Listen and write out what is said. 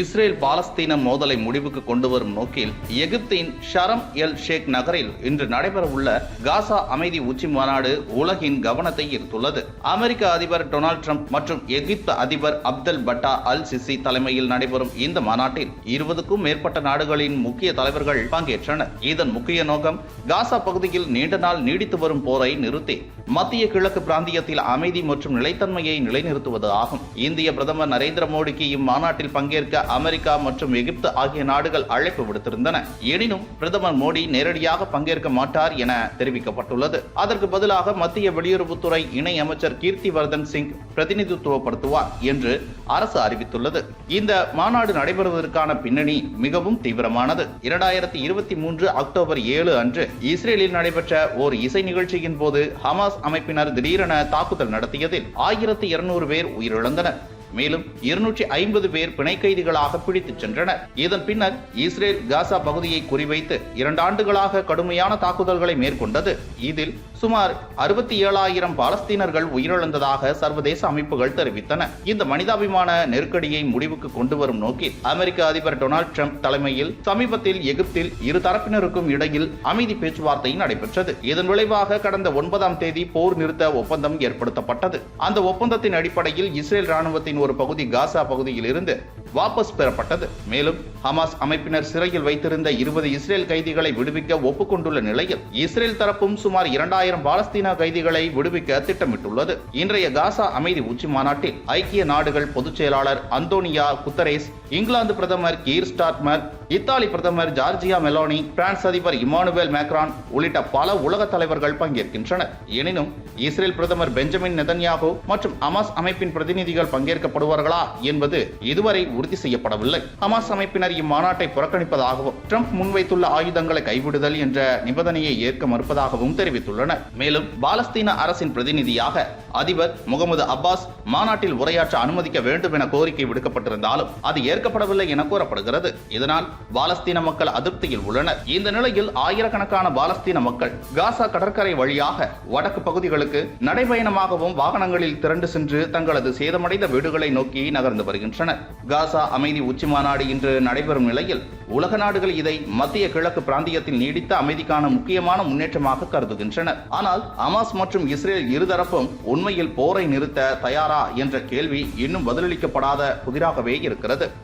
Israel பாலஸ்தீன மோதலை முடிவுக்கு கொண்டு வரும் நோக்கில் எகிப்தின் ஷரம் எல் ஷேக் நகரில் இன்று நடைபெறவுள்ள காசா அமைதி உச்சி மாநாடு உலகின் கவனத்தை ஈர்த்துள்ளது. அமெரிக்க அதிபர் டொனால்ட் ட்ரம்ப் மற்றும் எகிப்து அதிபர் அப்தல் பட்டா அல் சிசி தலைமையில் நடைபெறும் இந்த மாநாட்டில் இருபதுக்கும் மேற்பட்ட நாடுகளின் முக்கிய தலைவர்கள் பங்கேற்றனர். இதன் முக்கிய நோக்கம் காசா பகுதியில் நீண்ட நாள் நீடித்து வரும் போரை நிறுத்தி மத்திய கிழக்கு பிராந்தியத்தில் அமைதி மற்றும் நிலைத்தன்மையை நிலைநிறுத்துவது ஆகும். இந்திய பிரதமர் நரேந்திர மோடிக்கு இம்மாநாட்டில் பங்கேற்க அமெரிக்கா மற்றும் எகிப்து ஆகிய நாடுகள் அழைப்பு விடுத்திருந்தன. எனினும் பிரதமர் மோடி நேரடியாக பங்கேற்க மாட்டார் என தெரிவிக்கப்பட்டுள்ளது. அதற்கு பதிலாக மத்திய வெளியுறவுத்துறை இணை அமைச்சர் கீர்த்திவர்தன் சிங் பிரதிநிதித்துவப்படுத்துவார் என்று அரசு அறிவித்துள்ளது. இந்த மாநாடு நடைபெறுவதற்கான பின்னணி மிகவும் தீவிரமானது. இரண்டாயிரத்தி இருபத்தி மூன்று அக்டோபர் ஏழு அன்று இஸ்ரேலில் நடைபெற்ற ஓர் இசை நிகழ்ச்சியின் போது ஹமாஸ் அமைப்பினர் திடீரென தாக்குதல் நடத்தியதில் ஆயிரத்தி இருநூறு பேர் உயிரிழந்தனர். மேலும் இருநூற்றி ஐம்பது பேர் பிணை கைதிகளாக பிடித்துச் சென்றனர். இதன் பின்னர் இஸ்ரேல் காசா பகுதியை குறிவைத்து இரண்டு ஆண்டுகளாக கடுமையான தாக்குதல்களை மேற்கொண்டது. இதில் சுமார் அறுபத்தி ஏழாயிரம் பாலஸ்தீனர்கள் உயிரிழந்ததாக சர்வதேச அமைப்புகள் தெரிவித்தன. இந்த மனிதாபிமான நெருக்கடியை முடிவுக்கு கொண்டு வரும் நோக்கில் அமெரிக்க அதிபர் டொனால்ட் ட்ரம்ப் தலைமையில் சமீபத்தில் எகிப்தில் இரு தரப்பினருக்கும் இடையில் அமைதி பேச்சுவார்த்தை நடைபெற்றது. இதன் விளைவாக கடந்த ஒன்பதாம் தேதி போர் நிறுத்த ஒப்பந்தம் ஏற்படுத்தப்பட்டது. அந்த ஒப்பந்தத்தின் அடிப்படையில் இஸ்ரேல் ராணுவத்தின் ஒரு பகுதி காசா பகுதியில் இருந்து வாபஸ் பெறப்பட்டது. மேலும் ஹமாஸ் அமைப்பினர் சிறையில் வைத்திருந்த இருபது இஸ்ரேல் கைதிகளை விடுவிக்க ஒப்புக்கொண்டுள்ள நிலையில் இஸ்ரேல் தரப்பும் சுமார் இரண்டாயிரம் பாலஸ்தீனா கைதிகளை விடுவிக்க திட்டமிட்டுள்ளது. இன்றைய காசா அமைதி உச்சி மாநாட்டில் ஐக்கிய நாடுகள் பொதுச் செயலாளர் அந்தோனியா குத்தரேஸ் இங்கிலாந்து பிரதமர் கீர் ஸ்டார்மர் இத்தாலி பிரதமர் ஜார்ஜியா மெலோனி பிரான்ஸ் அதிபர் இமானுவேல் மேக்ரான் உள்ளிட்ட பல உலக தலைவர்கள் பங்கேற்கின்றனர். எனினும் இஸ்ரேல் பிரதமர் பெஞ்சமின் நெதன்யாகு மற்றும் ஹமாஸ் அமைப்பின் பிரதிநிதிகள் பங்கேற்கப்படுவார்களா என்பது இதுவரை உறுதி செய்யப்படவில்லை. ஹமாஸ் அமைப்பினர் இம்மாநாட்டை புறக்கணிப்பதாகவும் ட்ரம்ப் முன்வைத்துள்ள ஆயுதங்களை கைவிடுதல் என்ற நிபந்தனையை ஏற்க மறுப்பதாகவும் தெரிவித்துள்ளனர். மேலும் பாலஸ்தீன அரசின் பிரதிநிதியாக அதிபர் முகமது அப்பாஸ் மாநாட்டில் உரையாற்ற அனுமதிக்க வேண்டும் என கோரிக்கை விடுக்கப்பட்டிருந்தாலும் அது ஏற்கப்படவில்லை என கூறப்படுகிறது. இதனால் பாலஸ்தீன மக்கள் அதிருப்தியில் உள்ளனர். இந்த நிலையில் ஆயிரக்கணக்கான பாலஸ்தீன மக்கள் காசா கடற்கரை வழியாக வடக்கு பகுதிகளுக்கு நடைபயணமாகவும் வாகனங்களில் திரண்டு சென்று தங்களது சேதமடைந்த வீடுகளை நோக்கி நகர்ந்து வருகின்றனர். காசா அமைதி உச்சி மாநாடு இன்று நடைபெறும் நிலையில் உலக நாடுகள் இதை மத்திய கிழக்கு பிராந்தியத்தில் நீடித்த அமைதிக்கான முக்கியமான முன்னேற்றமாக கருதுகின்றனர். ஆனால் அமாஸ் மற்றும் இஸ்ரேல் இருதரப்பும் உண்மையில் போரை நிறுத்த தயாரா என்ற கேள்வி இன்னும் பதிலளிக்கப்படாத புதிராகவே இருக்கிறது.